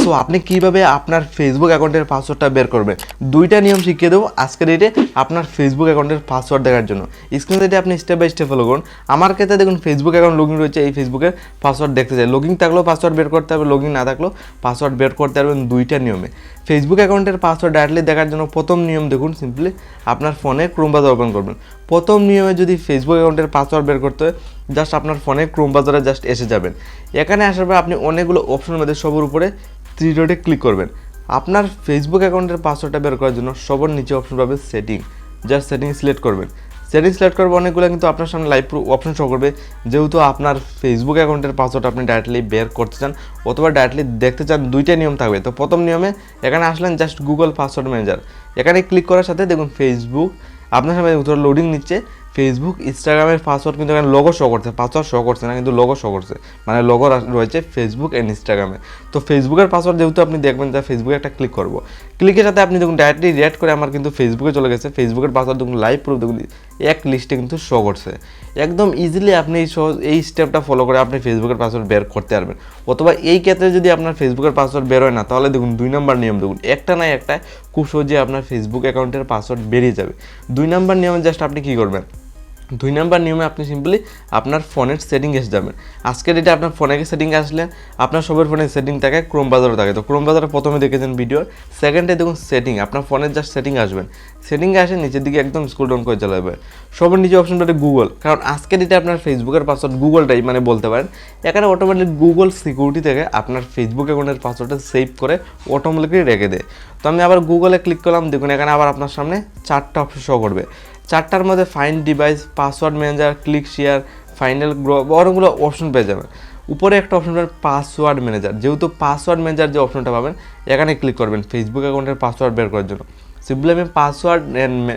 So আপনি কীভাবে আপনার ফেসবুক অ্যাকাউন্টের পাসওয়ার্ডটা বের করবেন? দুইটা নিয়ম শিখিয়ে দেবো আজকের ডেটে আপনার ফেসবুক অ্যাকাউন্টের পাসওয়ার্ড দেখার জন্য। স্ক্রিন থেকে আপনি স্টেপ বাই স্টেপ ফলো করুন। আমার ক্ষেত্রে দেখুন ফেসবুক অ্যাকাউন্ট লগ রয়েছে, এই ফেসবুকের পাসওয়ার্ড দেখতে চাই। লগ থাকলেও পাসওয়ার্ড বের করতে হবে লগ না থাকলেও পাসওয়ার্ড বের করতে পারবেন দুইটা নিয়মে। ফেসবুক অ্যাকাউন্টের পাসওয়ার্ড ডাইরেক্টলি দেখার জন্য প্রথম নিয়ম দেখুন সিম্পলি আপনার ফোনে ক্রোম ব্রাউজার ওপেন করবেন। প্রথম নিয়মে যদি ফেসবুক অ্যাকাউন্টের পাসওয়ার্ড বের করতে হয় জাস্ট আপনার ফোনে ক্রোম ব্রাউজারে জাস্ট এসে যাবেন। এখানে আসার পর আপনি অনেকগুলো অপশনের মধ্যে সবার উপরে থ্রি ডটে ক্লিক করবেন। আপনার ফেসবুক অ্যাকাউন্টের পাসওয়ার্ডটা বের করার জন্য সবার নিচে অপশন পাবে সেটিং জাস্ট সেটিং সিলেক্ট করবেন। সেটিং সিলেক্ট করবে অনেকগুলো কিন্তু আপনার সামনে লাইভ অপশন শো করবে। যেহেতু আপনার ফেসবুক অ্যাকাউন্টের পাসওয়ার্ড আপনি ডাইরেক্টলি বের করতে চান অথবা ডাইরেক্টলি দেখতে চান, দুইটা নিয়ম থাকবে। তো প্রথম নিয়মে এখানে আসলেন জাস্ট গুগল পাসওয়ার্ড ম্যানেজার এখানে ক্লিক করার সাথে দেখুন ফেসবুক আপনার সামনে লোডিং নিচ্ছে। ফেসবুক ইনস্টাগ্রামের পাসওয়ার্ড কিন্তু এখানে লগো শো করছে পাসওয়ার্ড শো করছে না, কিন্তু লগো শো করছে। মানে লোগো রয়েছে ফেসবুক অ্যান্ড ইনস্টাগ্রামে তো ফেসবুকের পাসওয়ার্ড যেহেতু আপনি দেখবেন, তা ফেসবুকে একটা ক্লিক করব। ক্লিকের সাথে আপনি দেখুন ডাইরেক্টলি রিয়াক্ট করে আমার কিন্তু ফেসবুকে চলে গেছে। ফেসবুকের পাসওয়ার্ড দেখুন লাইভ প্রুফ দেখুন, এক লিস্টে কিন্তু শো করছে। একদম ইজিলি আপনি এই সহজ এই স্টেপটা ফলো করে আপনি ফেসবুকের পাসওয়ার্ড বের করতে পারবেন। অথবা এই ক্ষেত্রে যদি আপনার ফেসবুকের পাসওয়ার্ড বের হয় না, তাহলে দেখুন দুই নম্বর নিয়ম দেখুন। একটা না একটা খুব সহজে আপনার ফেসবুক অ্যাকাউন্টের পাসওয়ার্ড বেরিয়ে যাবে। দুই নম্বর নিয়মে জাস্ট আপনি কী করবেন? দুই নাম্বার নিয়মে আপনি সিম্পলি আপনার ফোনের সেটিং এসে যাবেন। আজকে ডেটে আপনার ফোনে সেটিং আসলেন আপনার সবার ফোনের সেটিং থাকে ক্রোম বাজারও থাকে। তো ক্রোম বাজারে প্রথমে দেখেছেন ভিডিও সেকেন্ডে দেখুন সেটিং আপনার ফোনের জাস্ট সেটিং আসবেন। সেটিংয়ে আসে নিচের দিকে একদম স্কুল ডাউন করে চলে যাবে সবার নিচে অপশন পাবে গুগল কারণ আজকে ডেটে আপনার ফেসবুকের পাসওয়ার্ড গুগলটাই মানে বলতে পারেন। এখানে অটোমেটিক গুগল সিকিউরিটি থেকে আপনার ফেসবুক অ্যাকাউন্টের পাসওয়ার্ডটা সেভ করে অটোমেটিকলি রেখে দেয়। তো আমি আবার গুগলে ক্লিক করলাম, দেখুন এখানে আবার আপনার সামনে চারটা অপশন শো করবে। চারটার মধ্যে find device password manager click share final grow অনেকগুলো অপশন পেয়ে যাবেন। উপরে একটা অপশন পাবেন পাসওয়ার্ড ম্যানেজার যেহেতু পাসওয়ার্ড ম্যানেজার যে অপশনটা পাবেন, এখানে ক্লিক করবেন ফেসবুক অ্যাকাউন্টের পাসওয়ার্ড বের করার জন্য। সিম্পলি আমি পাসওয়ার্ড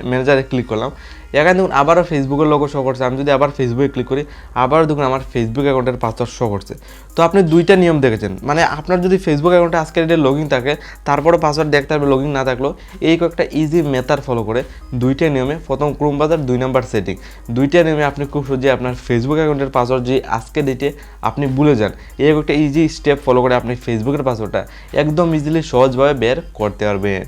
ম্যানেজারে ক্লিক করলাম। এখানে দেখুন আবারও ফেসবুকের লোগো শো করছে। আমি যদি আবার ফেসবুকে ক্লিক করি, আবারও দেখুন আমার ফেসবুক অ্যাকাউন্টের পাসওয়ার্ড শো করছে। তো আপনি দুইটা নিয়ম দেখেছেন। মানে আপনার যদি ফেসবুক অ্যাকাউন্টে আজকের ডেটে লগ ইন থাকে তারপরে পাসওয়ার্ড দেখতে হবে লগ ইন না থাকলেও এই কয়েকটা ইজি মেথাড ফলো করে দুইটা নিয়মে, প্রথম ক্রোম বাজার দুই নাম্বার সেটিং দুইটা নিয়মে আপনি খুব সহজে আপনার ফেসবুক অ্যাকাউন্টের পাসওয়ার্ড যদি আজকে ডেটে আপনি ভুলে যান, এই কয়েকটা ইজি স্টেপ ফলো করে আপনি ফেসবুকের পাসওয়ার্ডটা একদম ইজিলি সহজভাবে বের করতে পারবেন।